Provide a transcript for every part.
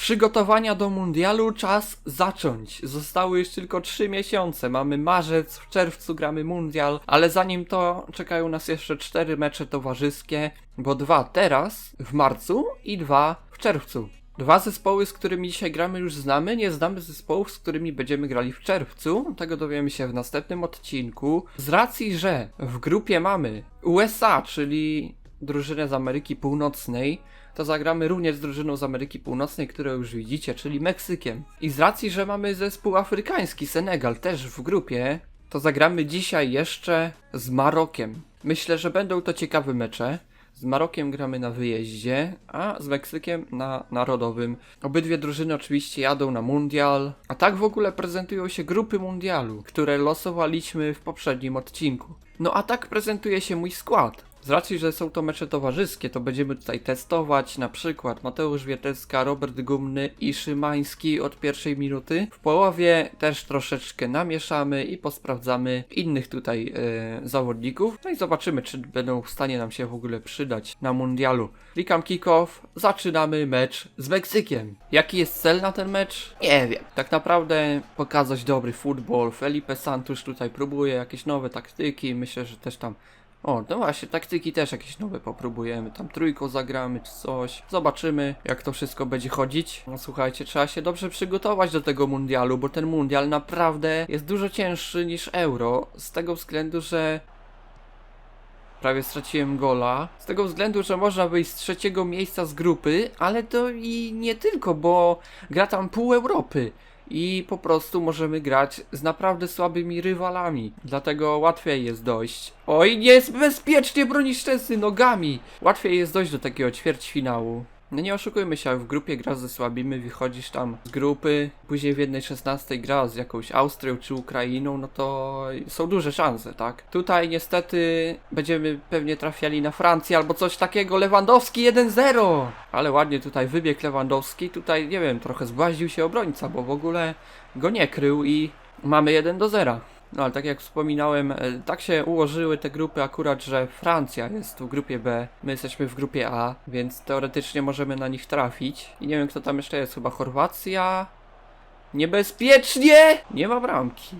Przygotowania do mundialu czas zacząć. Zostały już tylko 3 miesiące. Mamy marzec, w czerwcu gramy mundial, ale zanim to czekają nas jeszcze 4 mecze towarzyskie, bo dwa teraz w marcu i dwa w czerwcu. Dwa zespoły, z którymi dzisiaj gramy, już znamy. Nie znamy zespołów, z którymi będziemy grali w czerwcu. Tego dowiemy się w następnym odcinku. Z racji, że w grupie mamy USA, czyli drużynę z Ameryki Północnej, to zagramy również z drużyną z Ameryki Północnej, którą już widzicie, czyli Meksykiem. I z racji, że mamy zespół afrykański, Senegal, też w grupie, to zagramy dzisiaj jeszcze z Marokiem. Myślę, że będą to ciekawe mecze. Z Marokiem gramy na wyjeździe, a z Meksykiem na narodowym. Obydwie drużyny oczywiście jadą na mundial, a tak w ogóle prezentują się grupy mundialu, które losowaliśmy w poprzednim odcinku. No a tak prezentuje się mój skład. Z racji, że są to mecze towarzyskie, to będziemy tutaj testować na przykład Mateusz Wietelska, Robert Gumny i Szymański od pierwszej minuty. W połowie też troszeczkę namieszamy i posprawdzamy innych tutaj e, zawodników. No i zobaczymy, czy będą w stanie nam się w ogóle przydać na mundialu. Klikam kick-off, zaczynamy mecz z Meksykiem. Jaki jest cel na ten mecz? Nie wiem. Tak naprawdę pokazać dobry futbol. Felipe Santos tutaj próbuje jakieś nowe taktyki. Myślę, że też tam o, no właśnie, taktyki też jakieś nowe popróbujemy. Tam trójką zagramy czy coś. Zobaczymy, jak to wszystko będzie chodzić. No słuchajcie, trzeba się dobrze przygotować do tego mundialu, bo ten mundial naprawdę jest dużo cięższy niż euro. Z tego względu, że prawie straciłem gola. Z tego względu, że można wyjść z trzeciego miejsca z grupy, ale to i nie tylko, bo gra tam pół Europy. I po prostu możemy grać z naprawdę słabymi rywalami. Dlatego łatwiej jest dojść. Oj, nie jest bezpiecznie bronić szczęsny nogami! Łatwiej jest dojść do takiego ćwierćfinału. No nie oszukujmy się, w grupie gra ze słabymi, wychodzisz tam z grupy, później w jednej 16 gra z jakąś Austrią czy Ukrainą, no to są duże szanse, tak? Tutaj niestety będziemy pewnie trafiali na Francję albo coś takiego. Lewandowski 1-0! Ale ładnie tutaj wybiegł Lewandowski, tutaj nie wiem, trochę zbłaździł się obrońca, bo w ogóle go nie krył i mamy 1 do 0. No ale tak jak wspominałem, e, tak się ułożyły te grupy akurat, że Francja jest w grupie B, my jesteśmy w grupie A, więc teoretycznie możemy na nich trafić. I nie wiem kto tam jeszcze jest, chyba Chorwacja. Niebezpiecznie! Nie ma bramki.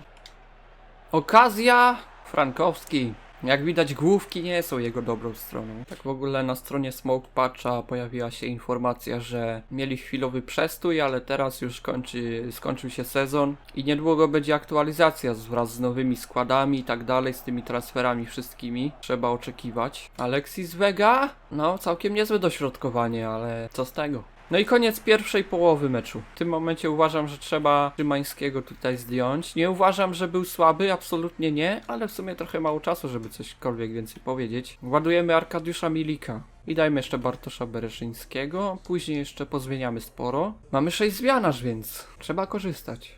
Okazja! Frankowski. Jak widać główki nie są jego dobrą stroną. Tak w ogóle na stronie Smoke Patcha pojawiła się informacja, że mieli chwilowy przestój, ale teraz już kończy, skończył się sezon i niedługo będzie aktualizacja wraz z nowymi składami i tak dalej, z tymi transferami wszystkimi. Trzeba oczekiwać. Alexis Vega? No, całkiem niezłe dośrodkowanie, ale co z tego? No i koniec pierwszej połowy meczu. W tym momencie uważam, że trzeba Szymańskiego tutaj zdjąć. Nie uważam, że był słaby, absolutnie nie, ale w sumie trochę mało czasu, żeby cośkolwiek więcej powiedzieć. Ładujemy Arkadiusza Milika. I dajmy jeszcze Bartosza Bereszyńskiego. Później jeszcze pozmieniamy sporo. Mamy 6 zmian więc. Trzeba korzystać.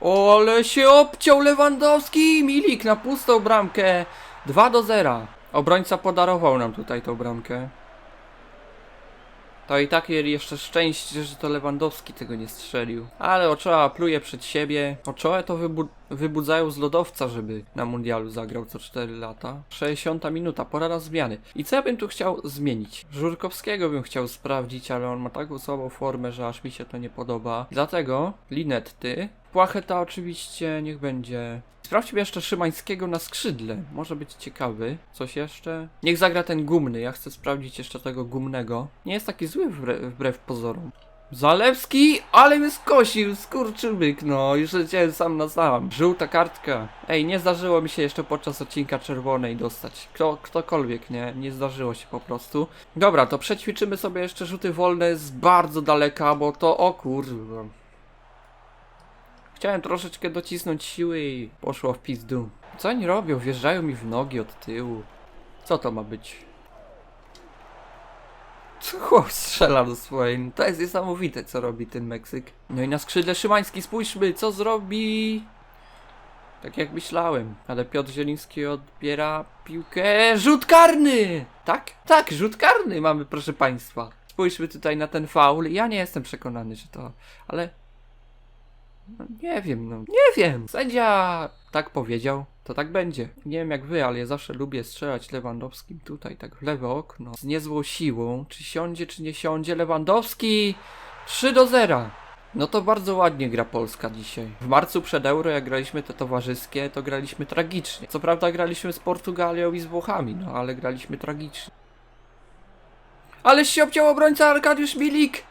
O, ale się obciął Lewandowski! Milik na pustą bramkę. 2 do 0. Obrońca podarował nam tutaj tą bramkę. To i tak jeszcze szczęście, że to Lewandowski tego nie strzelił. Ale Ochoa pluje przed siebie. Ochoa to wybu wybudzają z lodowca, żeby na mundialu zagrał co 4 lata. 60 minuta, pora na zmiany. I co ja bym tu chciał zmienić? Żurkowskiego bym chciał sprawdzić, ale on ma taką słabą formę, że aż mi się to nie podoba. Dlatego Linetty. Płacheta oczywiście niech będzie Sprawdźmy jeszcze Szymańskiego na skrzydle. Może być ciekawy. Coś jeszcze? Niech zagra ten gumny. Ja chcę sprawdzić jeszcze tego gumnego. Nie jest taki zły wbrew pozorom. Zalewski, ale mnie skosił, skurczybyk, no, już leciałem sam na sam. Żółta kartka. Ej, nie zdarzyło mi się jeszcze podczas odcinka czerwonej dostać. Kto, ktokolwiek, nie, nie zdarzyło się po prostu. Dobra, to przećwiczymy sobie jeszcze rzuty wolne z bardzo daleka, bo to, o kurwa. Chciałem troszeczkę docisnąć siły i poszło w pizdu. Co oni robią? Wjeżdżają mi w nogi od tyłu. Co to ma być? Chłop strzela do swojej? To jest niesamowite, co robi ten Meksyk. No i na skrzydle Szymański, spójrzmy, co zrobi... Tak jak myślałem, ale Piotr Zieliński odbiera piłkę. Rzut karny! Tak? Tak, rzut karny mamy, proszę państwa. Spójrzmy tutaj na ten faul. Ja nie jestem przekonany, że to... Ale no, nie wiem, no. Nie wiem. Sędzia tak powiedział. To tak będzie. Nie wiem jak wy, ale ja zawsze lubię strzelać Lewandowskim tutaj, tak w lewe okno. Z niezłą siłą. Czy siądzie, czy nie siądzie. Lewandowski! 3 do 0. No to bardzo ładnie gra Polska dzisiaj. W marcu przed Euro, jak graliśmy te towarzyskie, to graliśmy tragicznie. Co prawda graliśmy z Portugalią i z Włochami, no ale graliśmy tragicznie. Ale się obciął obrońca Arkadiusz Milik!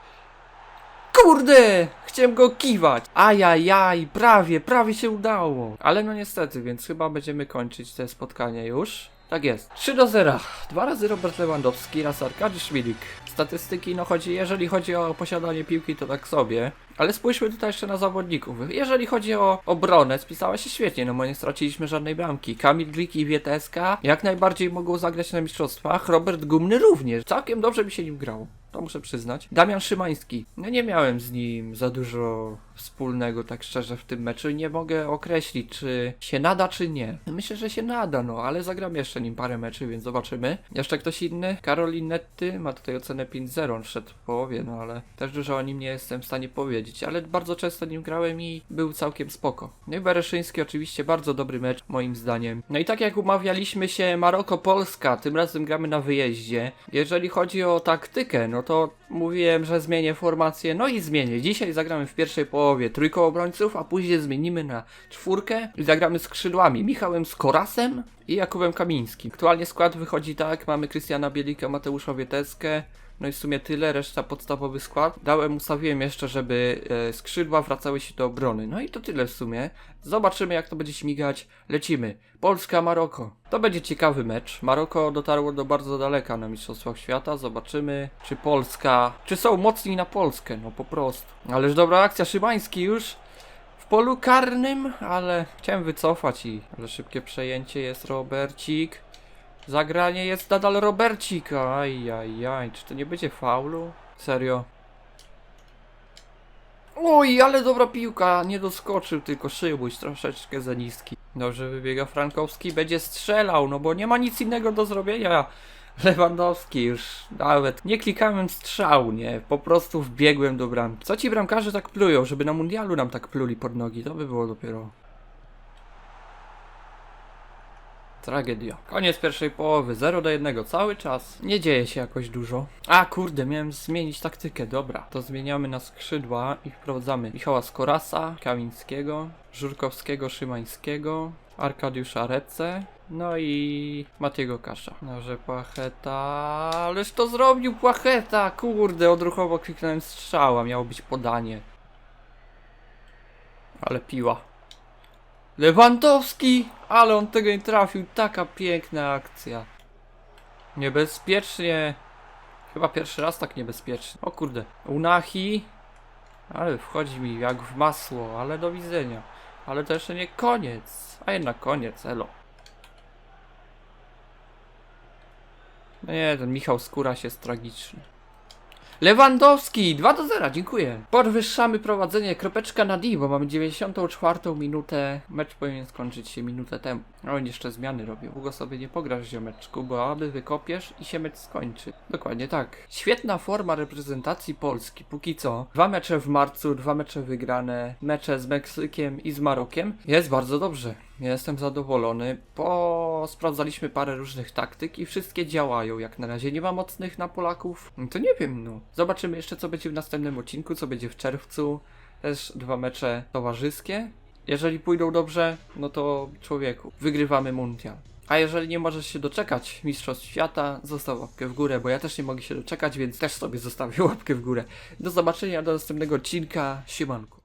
Kurde! Chciałem go kiwać! Ajajaj, prawie, prawie się udało. Ale no niestety, więc chyba będziemy kończyć te spotkanie już. Tak jest. 3 do 0. Dwa razy Robert Lewandowski, raz Arkadiusz Milik. Statystyki, no chodzi, jeżeli chodzi o posiadanie piłki, to tak sobie. Ale spójrzmy tutaj jeszcze na zawodników. Jeżeli chodzi o obronę, spisała się świetnie, no bo nie straciliśmy żadnej bramki. Kamil Glik i Wieteska jak najbardziej mogą zagrać na mistrzostwach. Robert Gumny również. Całkiem dobrze mi się nim grało. To muszę przyznać. Damian Szymański. No nie miałem z nim za dużo wspólnego, tak szczerze, w tym meczu. i Nie mogę określić, czy się nada, czy nie. Myślę, że się nada, no, ale zagram jeszcze nim parę meczy, więc zobaczymy. Jeszcze ktoś inny? Karol Innetty ma tutaj ocenę 5-0, on wszedł w połowie, no ale też dużo o nim nie jestem w stanie powiedzieć, ale bardzo często nim grałem i był całkiem spoko. No i Bereszyński oczywiście bardzo dobry mecz, moim zdaniem. No i tak jak umawialiśmy się Maroko-Polska, tym razem gramy na wyjeździe. Jeżeli chodzi o taktykę, no to mówiłem, że zmienię formację, no i zmienię. Dzisiaj zagramy w pierwszej połowie trójką obrońców, a później zmienimy na czwórkę i zagramy skrzydłami. Michałem Skorasem i Jakubem Kamińskim. Aktualnie skład wychodzi tak, mamy Krystiana Bielika, Mateusza Wieteskę, no i w sumie tyle, reszta podstawowy skład. Dałem, ustawiłem jeszcze, żeby e, skrzydła wracały się do obrony. No i to tyle w sumie. Zobaczymy jak to będzie śmigać. Lecimy. Polska, Maroko. To będzie ciekawy mecz. Maroko dotarło do bardzo daleka na Mistrzostwach Świata. Zobaczymy, czy Polska... Czy są mocni na Polskę, no po prostu. Ależ dobra akcja, Szymański już w polu karnym, ale chciałem wycofać i... Ale szybkie przejęcie jest Robercik. Zagranie jest nadal Robercik. Ajajaj, czy to nie będzie faulu? Serio? Oj, ale dobra piłka, nie doskoczył, tylko Szybuś troszeczkę za niski. Dobrze wybiega Frankowski, będzie strzelał, no bo nie ma nic innego do zrobienia. Lewandowski już nawet nie klikałem strzał, nie, po prostu wbiegłem do bramki. Co ci bramkarze tak plują, żeby na mundialu nam tak pluli pod nogi, to by było dopiero Tragedia. Koniec pierwszej połowy, 0 do 1 cały czas. Nie dzieje się jakoś dużo. A kurde, miałem zmienić taktykę, dobra. To zmieniamy na skrzydła i wprowadzamy Michała Skorasa, Kamińskiego, Żurkowskiego, Szymańskiego, Arkadiusza Rece, no i Matiego Kasza. Dobrze, Płacheta. Ależ to zrobił Płacheta! Kurde, odruchowo kliknąłem strzała, miało być podanie. Ale piła. Lewandowski! Ale on tego nie trafił. Taka piękna akcja. Niebezpiecznie. Chyba pierwszy raz tak niebezpiecznie. O kurde. Unahi. Ale wchodzi mi jak w masło. Ale do widzenia. Ale to jeszcze nie koniec. A jednak koniec. Elo. No nie, ten Michał Skóraś jest tragiczny. Lewandowski 2 do 0, dziękuję. Podwyższamy prowadzenie, kropeczka na D, bo mamy 94 minutę. Mecz powinien skończyć się minutę temu. On jeszcze zmiany robił. Długo sobie nie pograsz ziomeczku, bo aby wykopiesz i się mecz skończy. Dokładnie tak. Świetna forma reprezentacji Polski, póki co. Dwa mecze w marcu, dwa mecze wygrane, mecze z Meksykiem i z Marokiem. Jest bardzo dobrze. Jestem zadowolony, bo sprawdzaliśmy parę różnych taktyk i wszystkie działają. Jak na razie nie ma mocnych na Polaków. No To nie wiem, no. Zobaczymy jeszcze, co będzie w następnym odcinku, co będzie w czerwcu. Też dwa mecze towarzyskie. Jeżeli pójdą dobrze, no to człowieku, wygrywamy mundial. A jeżeli nie możesz się doczekać Mistrzostw Świata, zostaw łapkę w górę, bo ja też nie mogę się doczekać, więc też sobie zostawię łapkę w górę. Do zobaczenia do następnego odcinka. Siemanku.